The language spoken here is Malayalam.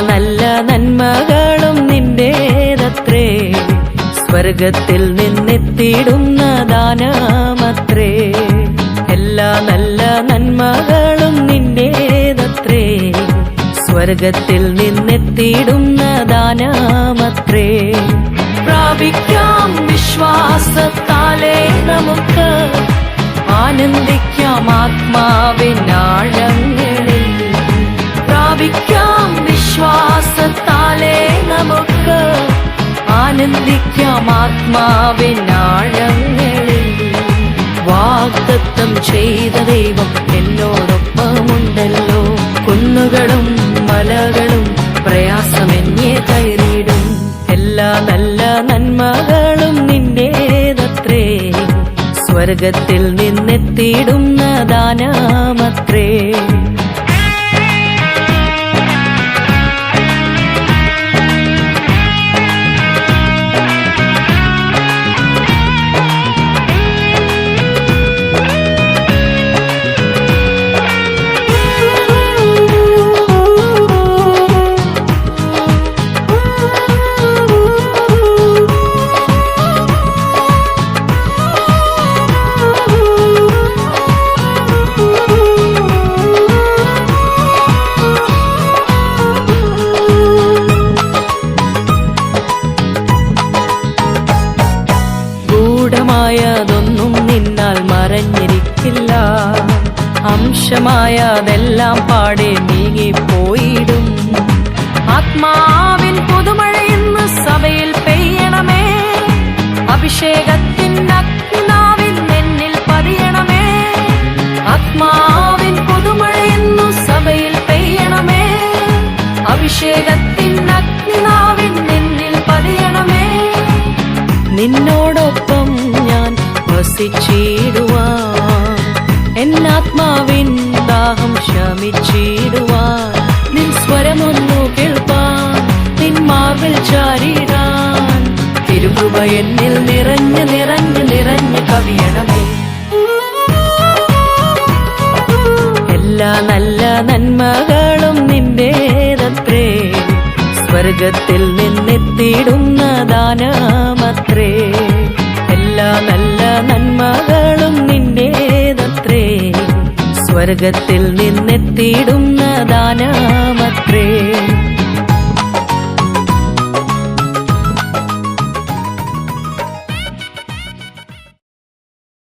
നല്ല നന്മകളും നിന്റേതത്രേ. സ്വർഗത്തിൽ നിന്നെത്തിയിടുന്ന ദാനമത്രേ. എല്ലാ നല്ല നന്മകളും നിന്റേതത്രേ. സ്വർഗത്തിൽ നിന്നെത്തിയിടുന്ന ദാനമത്രേ. പ്രാപിക്കാം വിശ്വാസത്താലേ നമുക്ക്. ആനന്ദിക്കാം ആത്മാവിനാണ് ആനന്ദിക്കാം ആത്മാവിനാഴങ്ങളിൽ വാഗ്ദത്തം ചെയ്ത ദൈവം എന്നോടൊപ്പമുണ്ടല്ലോ. കുന്നുകളും മലകളും പ്രയാസം പ്രയാസമെന്നെ കയറിയിടും. എല്ലാ നല്ല നന്മകളും നിന്റേതത്രേ. സ്വർഗത്തിൽ നിന്നെത്തിയിടുന്ന ദാനമത്രേ. ഗൂഢമായതൊന്നും നിന്നാൽ മറഞ്ഞിരിക്കില്ല. അംശമായതെല്ലാം പാടെ നീങ്ങിപ്പോയിടും. ആത്മാവിൻ പുതുമഴ ഇന്ന് സഭയിൽ പെയ്യണമേ. അഭിഷേകത്തിൻ വസിച്ചിടുവാൻ എന്നാത്മാവിൻ ദാഹം ശമിച്ചിടുവാൻ. നിൻ സ്വരമൊന്നു കേൾപ്പാൻ. നിൻ മാർവിൽ ചാരിടാൻ. തിരുകൃപ എന്നിൽ നിറഞ്ഞ് നിറഞ്ഞ് നിറഞ്ഞ് കവിയണമേ. എല്ലാ നല്ല നന്മകളും നിന്റേതത്രേ സ്വർഗത്തിൽ നിന്നെത്തിയിടുന്ന ദാനമത്രേ. സ്വർഗത്തിൽ നിന്നെത്തിയിടുന്നതാനാമത്രേ